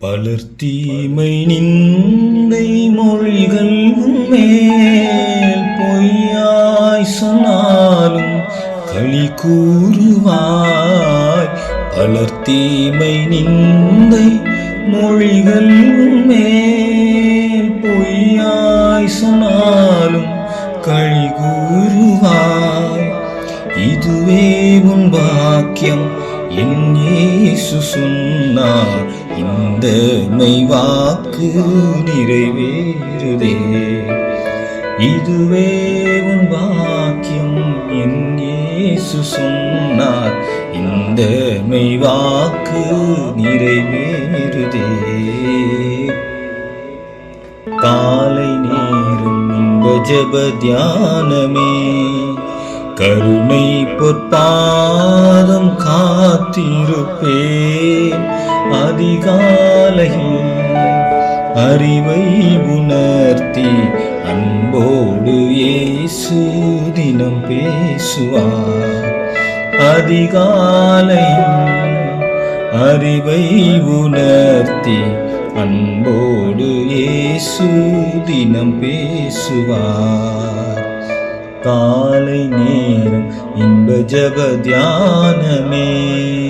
பலர் தீமை நிந்தை மொழிகள் மேல் பொய்யாய் சொன்னாலும் களி கூறுவாய். பலர் தீமை நிந்தை மொழிகள் மேல் பொய்யாய் சொன்னாலும் களி கூறுவாய். இதுவே உன் பாக்கியம் என் சொன்னார் இந்த மெய்வாக்கு நிறைவேறுதே. இதுவே உன் வாக்கியம் என் இயேசு சொன்னார் இந்த மெய்வாக்கு நிறைவேறுதே. காலை நேரம் இன்ப ஜப தியானமே. கருணை பொற்பாதம் காத்திருப்பேன் அதிகாலையில் அறிவை உணர்த்தி அன்போடு இயேசு தினம் பேசுவார். அதிகாலையில் அறிவை உணர்த்தி அன்போடு இயேசு தினம் பேசுவார். காலை நேரம் இன்ப ஜப தியானமே